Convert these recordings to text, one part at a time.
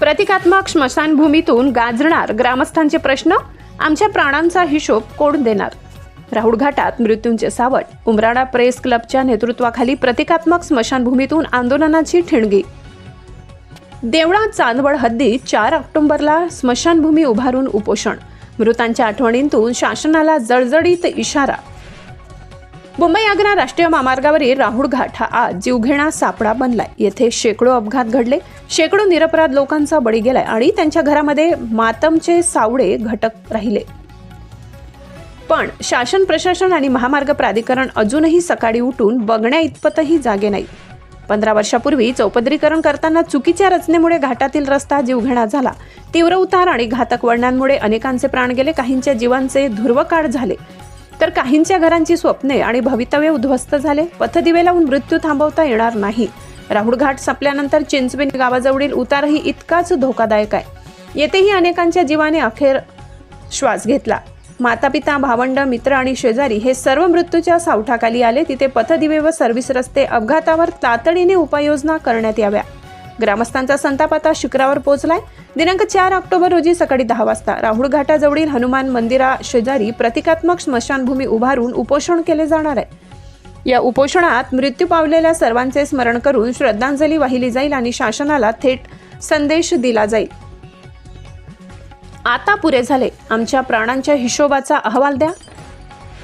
प्रतिकात्मक स्मशानभूमीतून गाजणार ग्रामस्थांचे प्रश्न? आमच्या प्राणांचा हिशोब कोण देणार? राहुल घाटात मृत्यूंचे सावट. उमराडा प्रेस क्लबच्या नेतृत्वाखाली प्रतिकात्मक स्मशानभूमीतून आंदोलनाची ठिणगी. देवळा चांदवड हद्दीत चार ऑक्टोबरला स्मशानभूमी उभारून उपोषण. मृतांच्या आठवणींतून शासनाला जळजळीत इशारा. मुंबई आग्रा राष्ट्रीय महामार्गावरील राहुळ घाट हा आज जीवघेणा सापळा बनलाय. येथे शेकडो अपघात घडले. शेकडो निरपराध लोकांचा बळी गेलाय आणि त्यांच्या घरामध्ये मातमचे सावडे घटक राहिले. पण शासन प्रशासन आणि महामार्ग प्राधिकरण अजूनही सकाळी उठून बघण्या इतपतही जागे नाही. पंधरा वर्षापूर्वी चौपदरीकरण करताना चुकीच्या रचनेमुळे घाटातील रस्ता जीवघेणा झाला. तीव्र उतार आणि घातक वळणांमुळे अनेकांचे प्राण गेले. काहींच्या जीवांचे ध्रुवकाळ झाले. तर काहींच्या घरांची स्वप्ने आणि भवितव्य उद्ध्वस्त झाले. पथदिवे लावून मृत्यू थांबवता येणार नाही. राहुल घाट संपल्यानंतर चिंचविन गावाजवळील उतारही इतकाच धोकादायक आहे. येथेही अनेकांच्या जीवाने अखेर श्वास घेतला. माता पिता भावंड मित्र आणि शेजारी हे सर्व मृत्यूच्या सावठाखाली आले. तिथे पथदिवे व सर्व्हिस रस्ते अपघातावर तातडीने उपाययोजना करण्यात याव्या. ग्रामस्थांचा संताप आता शुक्रावर पोहोचलाय. दिनांक चार ऑक्टोबर रोजी सकाळी दहा वाजता राहुळ घाटाजवळील हनुमान मंदिरा शेजारी प्रतिकात्मक स्मशानभूमी उभारून उपोषण केले जाणार आहे. या उपोषणात मृत्यू पावलेल्या सर्वांचे स्मरण करून श्रद्धांजली वाहिली जाईल आणि शासनाला थेट संदेश दिला जाईल. आता पुरे झाले. आमच्या प्राणांच्या हिशोबाचा अहवाल द्या.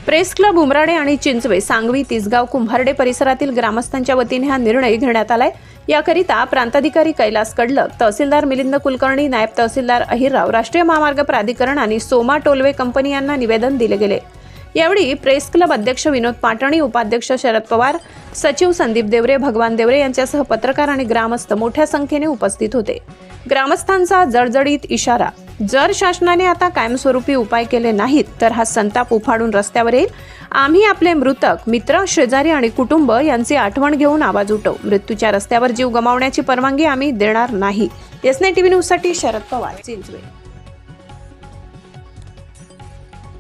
प्रेस क्लब उमराडे आणि चिंचवे सांगवी तिसगाव कुंभारडे परिसरातील ग्रामस्थांच्या वतीने हा निर्णय घेण्यात आलाय. याकरिता प्रांताधिकारी कैलास कडलक तहसीलदार मिलिंद कुलकर्णी नायब तहसीलदार अहिरराव राष्ट्रीय महामार्ग प्राधिकरण आणि सोमा टोलवे कंपनी यांना निवेदन दिले गेले. यावेळी प्रेस क्लब अध्यक्ष विनोद पाटणी उपाध्यक्ष शरद पवार सचिव संदीप देवरे भगवान देवरे यांच्यासह पत्रकार आणि ग्रामस्थ मोठ्या संख्येने उपस्थित होते. ग्रामस्थांचा जळजळीत इशारा जर शासनाने आता कायमस्वरूपी उपाय केले नाहीत तर हा संताप उफाडून रस्त्यावर येईल. आम्ही आपले मृतक मित्र शेजारी आणि कुटुंब यांची आठवण घेऊन आवाज उठवू. मृत्यूच्या रस्त्यावर जीव गमावण्याची परवानगी आम्ही देणार नाही. एसने टीव्ही न्यूजसाठी शरद पवार चिंचवे